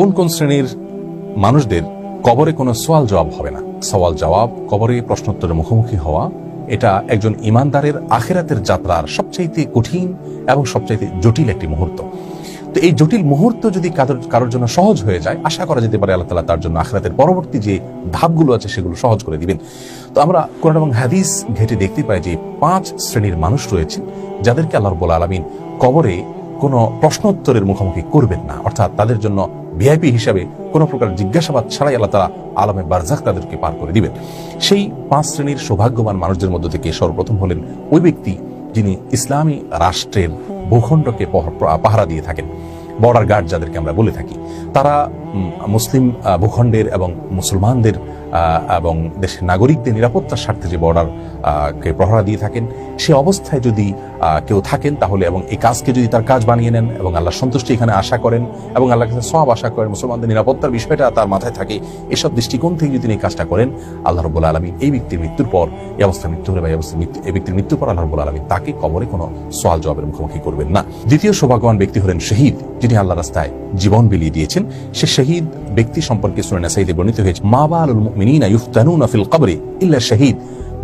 কোন কোন শ্রেণির মানুষদের কবরে কোনো সোয়াল জবাব হবে না? সওয়াল জবাব, কবরে প্রশ্নোত্তরের মুখোমুখি হওয়া, এটা একজন ইমানদারের আখেরাতের যাত্রার সবচাইতে কঠিন এবং সবচাইতে জটিল একটি মুহূর্ত। তো এই জটিল মুহূর্ত যদি কারোর জন্য সহজ হয়ে যায়, আশা করা যেতে পারে আল্লাহ তালা তার জন্য আখরাতের পরবর্তী যে ধাপগুলো আছে সেগুলো সহজ করে দিবেন। তো আমরা কোরআন এবং হাদিস ঘেটে দেখতে পাই যে পাঁচ শ্রেণির মানুষ রয়েছে যাদেরকে আল্লাহ রব্বুল আলমিন কবরে কোনো প্রশ্নোত্তরের মুখোমুখি করবেন না। অর্থাৎ তাদের জন্য ভিআইপি হিসাবে কোনো প্রকার জিজ্ঞাসাবাদ ছাড়াই আল্লাহ তালা আলমে বারজাক তাদেরকে পার করে দিবেন। সেই পাঁচ শ্রেণির সৌভাগ্যবান মানুষদের মধ্য থেকে সর্বপ্রথম হলেন ওই ব্যক্তি যিনি ইসলামী রাষ্ট্রের ভূখণ্ডকে পাহারা দিয়ে থাকেন। বর্ডার গার্ড যাদেরকে আমরা বলে থাকি। তারা মুসলিম ভূখণ্ডের এবং মুসলমানদের এবং দেশের নাগরিকদের নিরাপত্তার স্বার্থে যে বর্ডার কে প্রহরা দিয়ে থাকেন, সে অবস্থায় যদি কেউ থাকেন তাহলে এবং এই কাজকে যদি তার কাজ বানিয়ে নেন এবং আল্লাহ সন্তুষ্টি এখানে আশা করেন এবং আল্লাহ কাছে সব আশা করেন, মুসলমানদের নিরাপত্তার বিষয়টা তার মাথায় থাকে, এসব দৃষ্টিকোণ থেকে যদি তিনি কাজটা করেন, আল্লাহ রব্বুল আলমী এই ব্যক্তির মৃত্যুর পর, এই অবস্থা মৃত্যু হলে বা এই ব্যক্তির মৃত্যুর পর আল্লাহ রব্বুল আলমী তাকে কবরে কোনো সোয়াল জবাবের মুখোমুখি করবেন না। দ্বিতীয় সৌভাগ্যবান ব্যক্তি হলেন শহীদ, যিনি আল্লাহ রাস্তায় জীবন বিলিয়ে দিয়েছেন। সে শহীদ ব্যক্তি সম্পর্কে সুরানা সাইদে বর্ণিত হয়েছে, মা বালুল মুমিনিনা ইউফতানুনা ফিল কবরে ইল্লা শহীদ।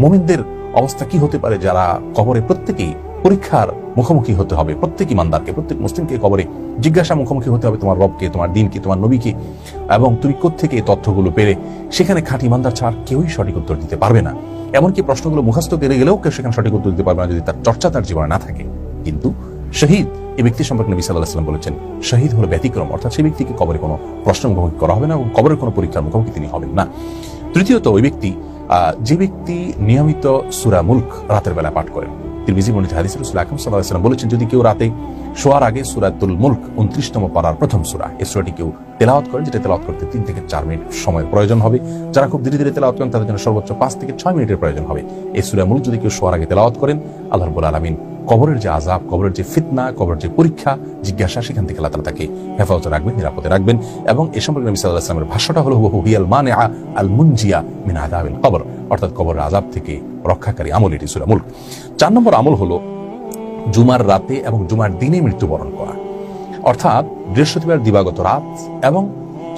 মুমিনদের অবস্থা কি হতে পারে যারা কবরে প্রত্যেকেই পরীক্ষার মুখোমুখি হতে হবে। প্রত্যেক ইমানদারকে, প্রত্যেক মুসলিমকে কবরে জিজ্ঞাসা মুখোমুখি হতে হবে, তোমার রবকে, তোমার দিনকে, তোমার নবীকে, এবং তুমি কোত্থেকে এই তথ্যগুলো পেলে? সেখানে খাঁটি ইমানদার ছাড়া কেউই সঠিক উত্তর দিতে পারবে না। এমনকি প্রশ্নগুলো মুখস্থ করে গেলেও কেউ সেখানে সঠিক উত্তর দিতে পারবে না যদি তার চর্চা তার জীবনে না থাকে। কিন্তু শহীদ, এই ব্যক্তি সম্পর্কে নবী সাল্লাহ সাল্লাম বলেছেন, শহীদ হলো ব্যতিক্রম, অর্থাৎ সেই ব্যক্তিকে কবরে কোনো প্রশ্ন মুখোমুখি করা হবে না এবং কবরের কোনো পরীক্ষার মুখোমুখি তিনি হবেন না। তৃতীয়ত, ওই ব্যক্তি যে ব্যক্তি নিয়মিত সুরা রাতের বেলা পাঠ করেন। তিরমিজি বর্ণিত হাদিস রসুল আকরম সাল্লাহ বলেছেন, যদি কেউ রাতে শোয়ার আগে সুরাতুল মুল্ক উনত্রিশতম পাড়ার প্রথম সুরা, এই সুরাটি কেউ তেলাওয়াত করেন যেটা তেলাওয়াত করতে তিন থেকে চার মিনিট সময় প্রয়োজন হবে। যারা খুব ধীরে ধীরে তেলাওয়াত করেন, তাদের জন্য সর্বোচ্চ পাঁচ থেকে ছয় মিনিটের প্রয়োজন হবে। এই সুরা মুল্ক যদি কেউ শোয়ার আগে তেলাওয়াত করেন, আল্লাহ রব্বুল আলমিন কবরের যে আজাব কবরের যে ফিতনা, কবরের যে পরীক্ষা, জিজ্ঞাসা, সেখান থেকে আল্লাহ তাকে হেফাজতে রাখবেন, নিরাপদে রাখবেন এবং এ সম্পর্কে নবী সাল্লাহ আসলামের ভাষ্যটা হলো হুবহু হিয়াল মানে আল মুনজিয়া মিন আদাবিল কবর অর্থাৎ কবরের আজাব থেকে রক্ষাকারী আমল এটি সুরা মুল্ক। চার নম্বর আমল হলো জুমার রাতে এবং জুমার দিনে মৃত্যুবরণ করা। অর্থাৎ বৃহস্পতিবার দিবাগত রাত এবং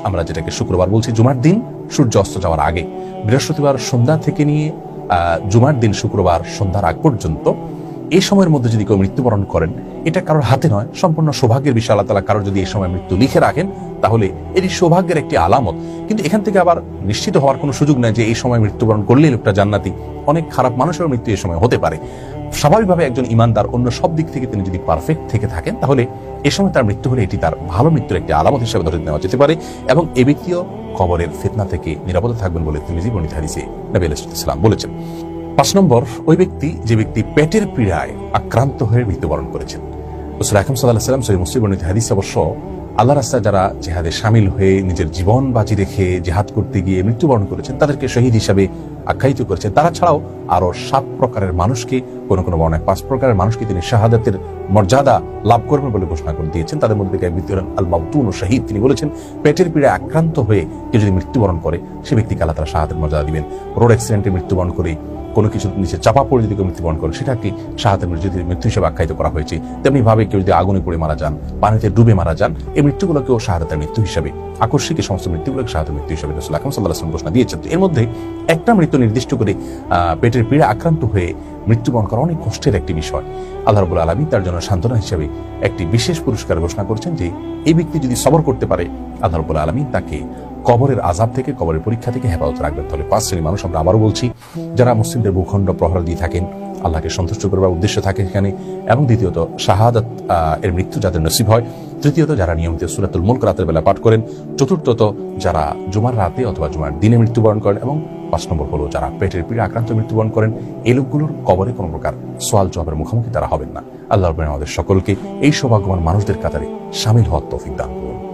আমরা যেটাকে শুক্রবার বলছি জুমার দিন, সূর্য অস্ত যাওয়ার আগে। বৃহস্পতিবার সন্ধ্যা থেকে নিয়ে জুমার দিন শুক্রবার সন্ধ্যার আগ পর্যন্ত এই সময়ের মধ্যে যদি কেউ মৃত্যুবরণ করেন, এটা কারোর হাতে নয়, সম্পূর্ণ সৌভাগ্যের বিষয় আল্লাহ তালা কারোর যদি এই সময় মৃত্যু লিখে রাখেন, তাহলে এটি সৌভাগ্যের একটি আলামত। কিন্তু এখান থেকে আবার নিশ্চিত হওয়ার কোনো সুযোগ নাই যে এই সময় মৃত্যুবরণ করলেই লোকটা জান্নাতি। অনেক খারাপ মানুষের মৃত্যু এই সময় হতে পারে। স্বাভাবিকভাবে একজন ইমানদার অন্য সব দিক থেকে তিনি যদি পারফেক্ট থেকে থাকেন, তাহলে এ সময় তার মৃত্যু হলে এটি তার ভালো মৃত্যুর একটি আলামত হিসেবে ধরে নেওয়া যেতে পারে এবং এ ব্যক্তিও কবরের ফিতনা থেকে নিরাপদে থাকবেন বলে তিনি জীবনী হারিসে নবী ইসলাম বলেছেন। পাঁচ নম্বর, ওই ব্যক্তি যে ব্যক্তি পেটের পীড়ায় আক্রান্ত হয়ে মৃত্যুবরণ করেছেন। রসুল আকরম সাল্লাহ সাল্লাম সহি মুসলিম হাদিস অবশ্য আল্লাহ রাস্তায় যারা জেহাদে সামিল হয়ে নিজের জীবন বাজি রেখে জেহাদ করতে গিয়ে মৃত্যুবরণ করেছেন, তাদেরকে শহীদ হিসাবে আখ্যায়িত করেছেন। তারা ছাড়াও আরও সাত প্রকারের মানুষকে, কোন কোন বর্ণায় পাঁচ প্রকারের মানুষকে তিনি শাহাদাতের মর্যাদা লাভ করবেন বলে ঘোষণা করে দিয়েছেন। তাদের মধ্যে এক আল মাবতুন ও শাহিদ। তিনি বলেছেন, পেটের পীড়ায় আক্রান্ত হয়ে কেউ যদি মৃত্যুবরণ করে, সে ব্যক্তিকে আল্লাহ তারা শাহাদের মর্যাদা দিবেন। রোড অ্যাক্সিডেন্টে মৃত্যুবরণ করে কোনো কিছু নিচে চাপা পড়ে যদি কেউ মৃত্যুবরণ করে, সেটাকে শাহাদের মৃত্যু যদি মৃত্যু হিসেবে আখ্যায়িত করা হয়েছে। তেমনি ভাবে কেউ যদি আগুনে পড়ে মারা যান, পানিতে ডুবে মারা যান, এই মৃত্যুগুলোকেও শাহাদাতের মৃত্যু হিসাবে, আকস্মিক সমস্ত মৃত্যুগুলোকে শাহাদের মৃত্যু হিসাবে রসুল আকরম সাল্লাহ আসলাম ঘোষণা দিয়েছেন। এর মধ্যে একটা মৃত্যু নির্দিষ্ট করে পেটের পীড়া আক্রান্ত হয়ে মৃত্যুবরণ করা অনেক কষ্টের একটি বিষয়। আল্লাহ রবুল আলমী তার জন্য সান্ত্বনা হিসেবে একটি বিশেষ পুরস্কার ঘোষণা করেছেন যে, এই ব্যক্তি যদি সবর করতে পারে, আল্লাহ রবুল আলমী তাকে কবরের আজাব থেকে, কবরের পরীক্ষা থেকে হেফাজত রাখবেন। তাহলে পাঁচ শ্রেণির মানুষ আমরা আবারও বলছি, যারা মুসলিমদের ভূখণ্ড প্রহরা দিয়ে থাকেন, আল্লাহকে সন্তুষ্ট করবার উদ্দেশ্য থাকে সেখানে এবং দ্বিতীয়ত, শাহাদাত এর মৃত্যু যাদের নসিব হয়। তৃতীয়ত, যারা নিয়মিত সুরাতুল মুল্ক রাতের বেলা পাঠ করেন। চতুর্থত, যারা জুমার রাতে অথবা জুমার দিনে মৃত্যুবরণ করেন। এবং পাঁচ নম্বর হলো, যারা পেটের পীড়ে আক্রান্ত মৃত্যুবরণ করেন। এই লোকগুলোর কবরে কোনো প্রকার সোয়াল জবাবের মুখোমুখি তারা হবেন না। আল্লাহ আমাদের সকলকে এই সৌভাগ্যবান মানুষদের কাতারে সামিল হওয়ার তৌফিক দান করুন।